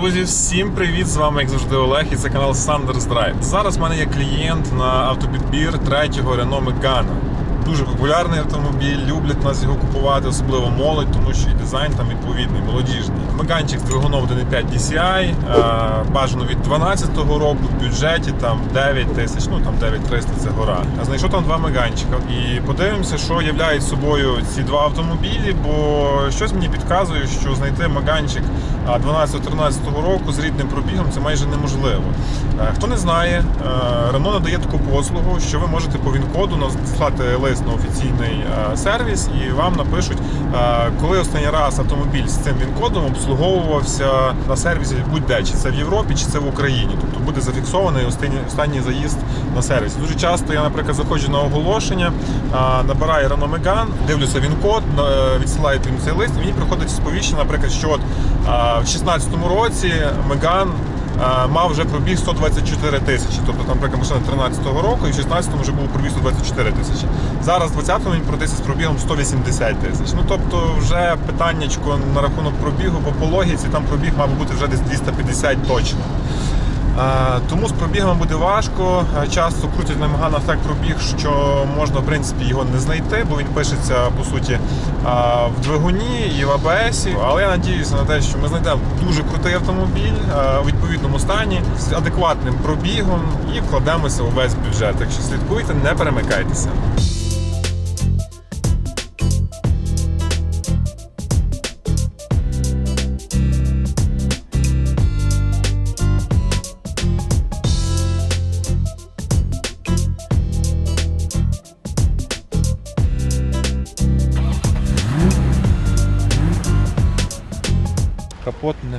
Друзі, всім привіт! З вами, як завжди, Олег, і це канал Sanders Drive. Зараз в мене є клієнт на автопідбір третього Renault Megane. Дуже популярний автомобіль, люблять нас його купувати, особливо молодь, тому що і дизайн там відповідний, молодіжний. Меганчик з двигуном 1.5 DCI, е, бажано від 12-го року в бюджеті там 9 тисяч, ну там 9300 це гора. Знайшов там два меганчика. І подивимося, що являють собою ці два автомобілі, бо щось мені підказує, що знайти меганчик 12-13 року з рідним пробігом це майже неможливо. Е, Хто не знає, е, Renault надає таку послугу, що ви можете по ВІН-коду надіслати лист на офіційний е, сервіс, і вам напишуть, е, коли останній раз автомобіль з цим ВІН-кодом обслуговувався на сервісі будь-де, чи це в Європі, чи це в Україні. Тобто буде зафіксований останній, заїзд на сервіс. Дуже часто я, наприклад, заходжу на оголошення, е, набираю Renault Megane, дивлюся ВІН-код, відсилаю їм цей лист, і мені приходить сповіщення, наприклад, що от, в 2016 році е, мав вже пробіг 124 тисячі. Тобто, там, наприклад, машина 13-го року, і в 16-му вже був пробіг 124 тисячі. Зараз в 20-му він продався з пробігом 180 тисяч. Ну тобто, вже питаннячко на рахунок пробігу, бо по логіці там пробіг мав бути вже десь 250 точно. Е, Тому з пробігом буде важко. Е, Часто крутять на Меганах так пробіг, що можна в принципі його не знайти, бо він пишеться по суті е, в двигуні і в АБС. Але я надіюся на те, що ми знайдемо дуже крутий автомобіль у відповідному стані з адекватним пробігом і вкладемося у весь бюджет. Так що слідкуйте, не перемикайтеся.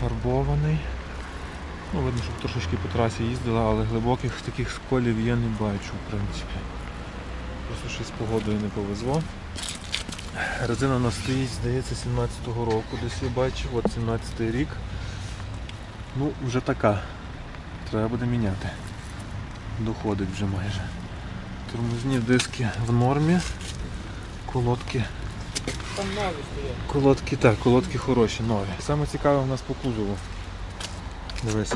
Фарбований. Ну, видно, що трошечки по трасі їздила, але глибоких таких сколів я не бачу, в принципі. Просто щось з погодою не повезло. Резина у нас стоїть, здається, 17-го року десь я бачив, от 17-й рік. Ну, вже така. Треба буде міняти. Доходить вже майже. Тормозні диски в нормі. Колодки Там нові стоять. Колодки, так, колодки хороші, нові. Саме цікаве у нас по кузову. Дивись.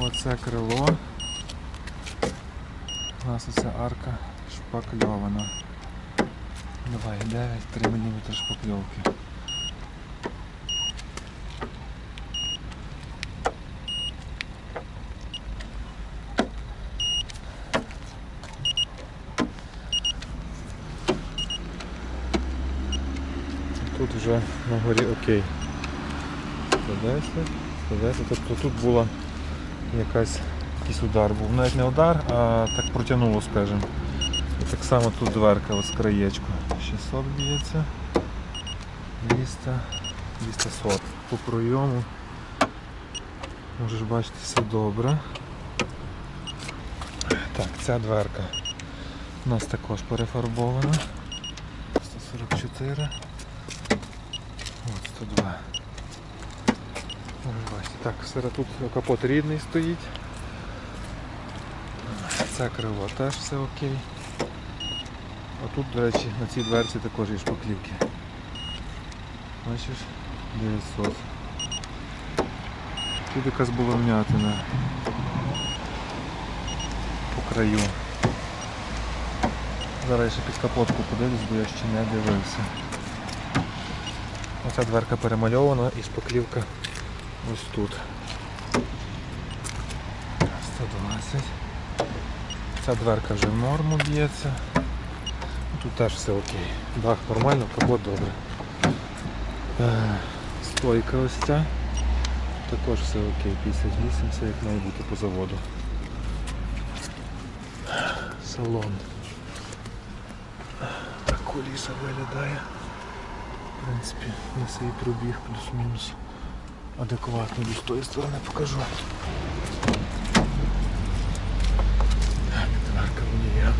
Оце крило. У нас оця арка шпакльована. Давай, 9-3 мм шпакльовки. Тут вже на горі окей. 110, 110, тобто тут була якась, якийсь удар був. Навіть не удар, а так протягнуло, скажімо. І так само тут дверка ось краєчку. 600 б'ється. 200, 240. По пройому. Можеш бачити все добре. Так, ця дверка у нас також перефарбована. 144. От 102. Можеш. Так, серед тут капот рідний стоїть. Це крило теж все окей. А тут, до речі, на цій дверці також є шпаклівки. Бачиш? 900. Тут якась була вмятина по краю. Зараз я ще під капотку подивлюсь, бо я ще не дивився. Оця дверка перемальована і шпаклівка ось тут. 120. Ця дверка вже в норму б'ється. Тут теж все окей. Дах нормально, капот добре. Е, Стойка ось ця. Також все окей, 58, все як має бути по заводу. Салон. Так коліса виглядає. В принципі, несе і пробіг плюс-мінус адекватно з тої сторони покажу. Так, дверка водія.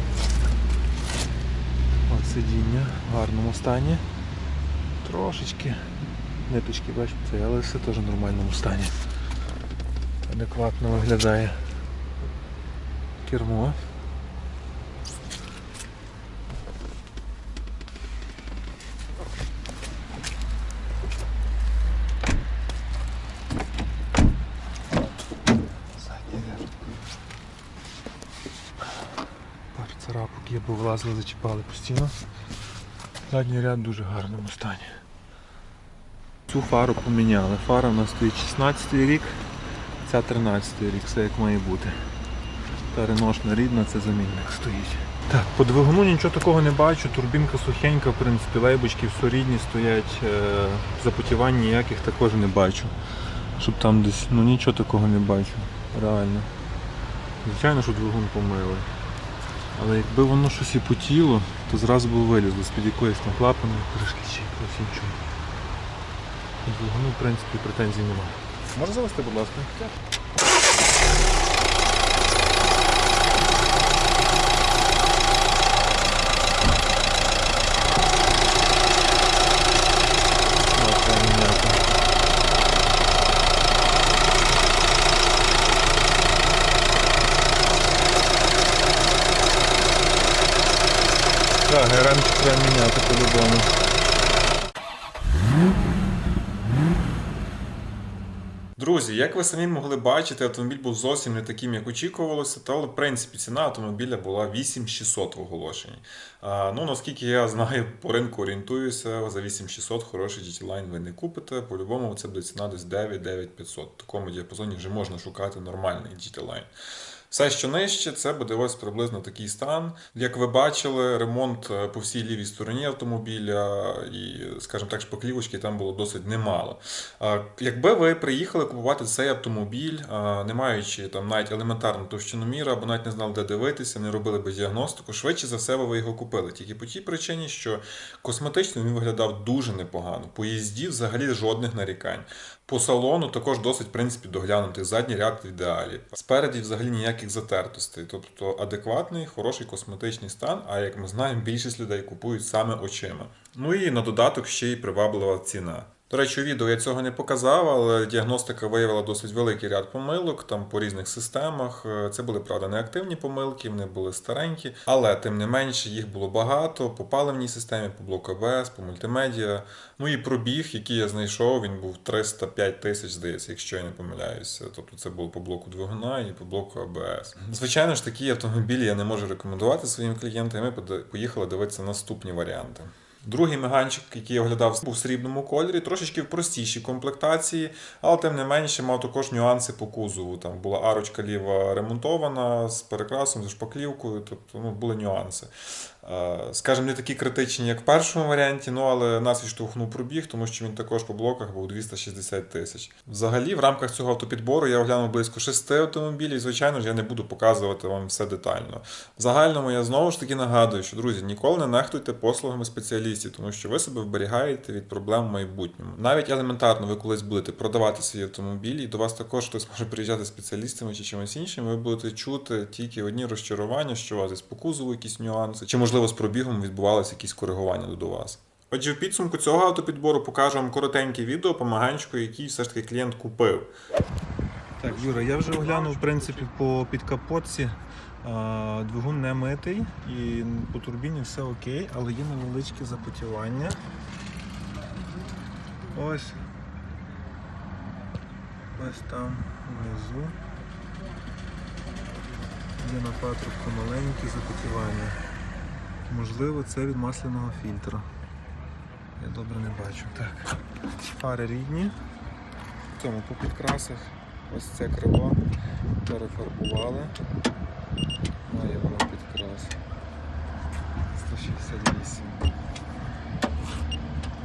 От сидіння в гарному стані. Трошечки ниточки, бачите, але все теж в нормальному стані. Адекватно виглядає кермо. Є, повилазили, зачіпали постійно. Задній ряд дуже гарному стані. Цю фару поміняли. Фара у нас стоїть 16 рік, ця 13 рік, все як має бути. Та реношна рідна, це замінник стоїть. Так, по двигуну нічого такого не бачу, турбінка сухенька, в принципі, лейбочки все рідні стоять, е, запотівань ніяких також не бачу. Щоб там десь, ну нічого такого не бачу, реально. Звичайно, що двигун помили. Але якби воно щось і потіло, то зразу б вилізло з-під якоїсь там клапани, кришки чи якогось іншого. Двигуну, в принципі, претензій немає. Може завести, будь ласка? Так, треба міняти. Так, ГРМ треба міняти по-любому. Друзі, як ви самі могли бачити, автомобіль був зовсім не таким, як очікувалося, та але в принципі ціна автомобіля була 8600 в оголошенні. А, ну наскільки я знаю, по ринку орієнтуюся, за 8600 хороший GT Line ви не купите. По-любому це буде ціна десь 9-9500. В такому діапазоні вже можна шукати нормальний GT Line. Все, що нижче, це буде ось приблизно такий стан. Як ви бачили, ремонт е, по всій лівій стороні автомобіля і, скажімо так, шпаклівочки там було досить немало. Якби ви приїхали купувати цей автомобіль, не маючи там навіть елементарну товщину міра, або навіть не знали, де дивитися, не робили би діагностику, швидше за все ви його купили. Тільки по тій причині, що косметично він виглядав дуже непогано. По їзді взагалі жодних нарікань. По салону також досить, в принципі, доглянутий. Задній ряд в ідеалі. Спереді взагалі ніяких затертостей. Тобто адекватний, хороший косметичний стан. А як ми знаємо, більшість людей купують саме очима. Ну і на додаток ще й приваблива ціна. До речі, у відео я цього не показав, але діагностика виявила досить великий ряд помилок там по різних системах. Е, Це були, правда, неактивні помилки, вони були старенькі, але тим не менше їх було багато по паливній системі, по блоку АБС, по мультимедіа. Ну і пробіг, який я знайшов, він був 305 тисяч, здається, якщо я не помиляюся. Тобто це було по блоку двигуна і по блоку АБС. Звичайно ж, такі автомобілі я не можу рекомендувати своїм клієнтам. і Ми поїхали дивитися наступні варіанти. Другий меганчик, який я оглядав, був в срібному кольорі, трошечки в простішій комплектації, але тим не менше мав також нюанси по кузову. Там була арочка ліва ремонтована з перекрасом, зі шпаклівкою, тобто ну, були нюанси. Е, Скажімо, не такі критичні, як в першому варіанті, ну але нас відштовхнув пробіг, тому що він також по блоках був 260 тисяч. Взагалі, в рамках цього автопідбору я оглянув близько шести автомобілів. Звичайно ж, я не буду показувати вам все детально. В загальному я знову ж таки нагадую, що друзі, ніколи не нехтуйте послугами спеціалістів, тому що ви себе вберігаєте від проблем в майбутньому. Навіть елементарно, ви колись будете продавати свій автомобіль, і до вас також хтось може приїжджати спеціалістами чи чимось іншим. Ви будете чути тільки одні розчарування, що у вас десь по кузову якісь нюанси, чи можливо з пробігом відбувалися якісь коригування до вас. Отже, в підсумку цього автопідбору покажу вам коротеньке відео по маганчику, який все ж таки клієнт купив. Так, Юра, я вже оглянув в принципі по підкапотці. Двигун не митий і по турбіні все окей, але є невеличке запотівання. Ось. Ось там внизу. Є на патрубку маленькі запотівання. Можливо, це від масляного фільтра. Я добре не бачу. Так. Фари рідні. В цьому по підкрасах. Ось це крило перефарбували. Має воно підкрас. 168.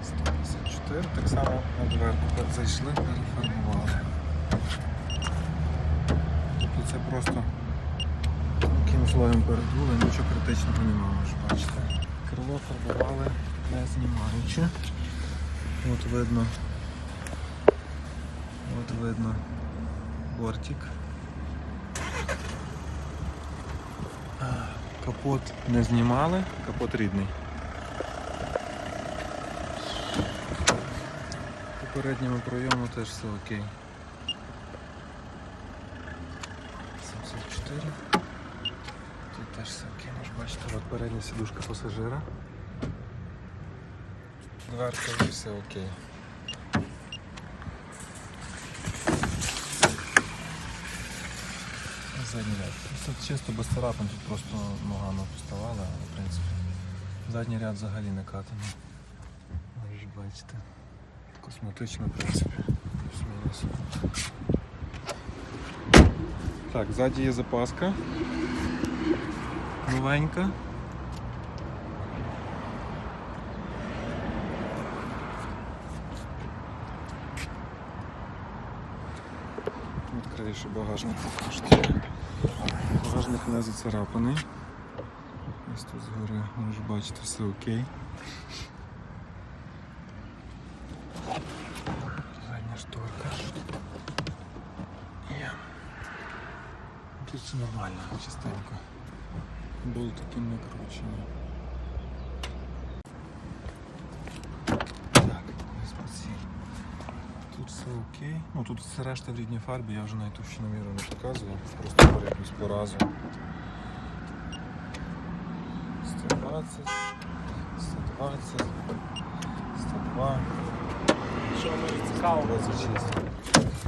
154. Так само на дверку зайшли, перефарбували. Тобто це просто слоєм передули, нічого критичного немає, можеш бачити. Крило фарбували не знімаючи. От видно. От видно бортик. Капот не знімали, капот рідний. По передньому пройому теж все окей. 74. Теж окей, можеш бачити. От передня сідушка пасажира. Дверка і все окей. Задній ряд. Тут чисто без царапин, тут просто ногами поставали, але в принципі. Задній ряд взагалі не катаний. Ви ж бачите. Косметично, в принципі. Так, ззаді є запаска. Новенька. Відкриєш багажник покажете. Багажник не зацарапаний. Ось тут згори можеш бачити все окей. Задня шторка. Є. Тут все нормально, чистенько. Болтики не кручені. Так. Тут все окей. Ну тут все решта в рідній фарбі, я вже навіть товщину міру не показую, просто по разу. 120, 120, 102, Що може цікаво? 26.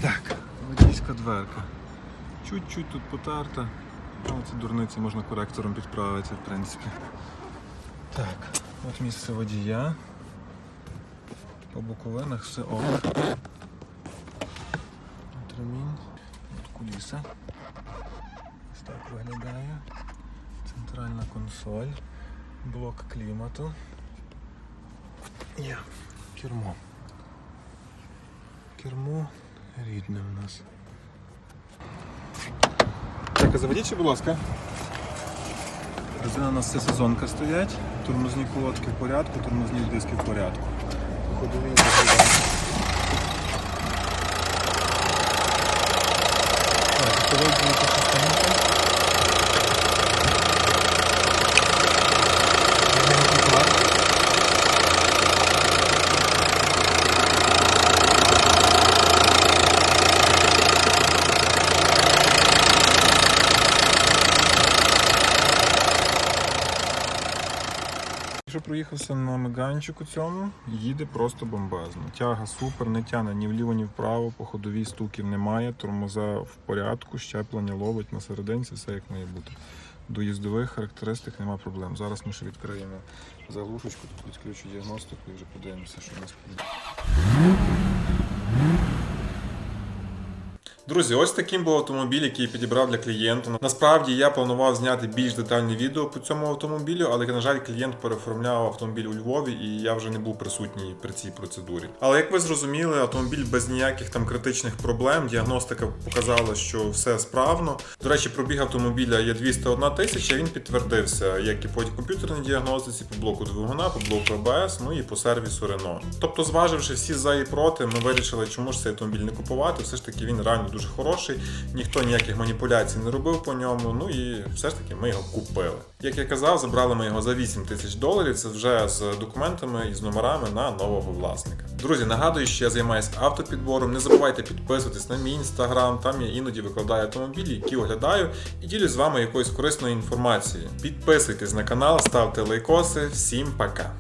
Так, водійська дверка. Чуть-чуть тут потерта. Ну, ці дурниці можна коректором підправити, в принципі. Так, от місце водія. По боковинах все ок. От ремінь, от куліса. Ось так виглядає. Центральна консоль, блок клімату. Є кермо. Кермо рідне у нас. Так, заведіть, будь ласка. Резина у нас все сезонка стоять. Тормозні колодки в порядку, тормозні диски в порядку. Ходові. Так, проїхався на меганчику цьому, їде просто бомбезно. Тяга супер, не тяне ні вліво, ні вправо, по ходовій стуків немає, тормоза в порядку, щеплення ловить на серединці, все як має бути. До їздових характеристик нема проблем. Зараз ми ще відкриємо заглушечку, тут відключу діагностику і вже подивимося, що в нас буде. Друзі, ось таким був автомобіль, який я підібрав для клієнта. Насправді я планував зняти більш детальне відео по цьому автомобілю, але, на жаль, клієнт переоформляв автомобіль у Львові, і я вже не був присутній при цій процедурі. Але як ви зрозуміли, автомобіль без ніяких там критичних проблем. Діагностика показала, що все справно. До речі, пробіг автомобіля є 201 тисяча. Він підтвердився, як і по комп'ютерній діагностиці, по блоку двигуна, по блоку АБС, ну і по сервісу Renault. Тобто, зваживши всі за і проти, ми вирішили, чому ж цей автомобіль не купувати. Все ж таки він реально дуже хороший. Ніхто ніяких маніпуляцій не робив по ньому. Ну і все ж таки ми його купили. Як я казав, забрали ми його за 8 тисяч доларів. Це вже з документами і з номерами на нового власника. Друзі, нагадую, що я займаюся автопідбором. Не забувайте підписуватись на мій інстаграм. Там я іноді викладаю автомобілі, які оглядаю, і ділюсь з вами якоюсь корисною інформацією. Підписуйтесь на канал, ставте лайкоси. Всім пока!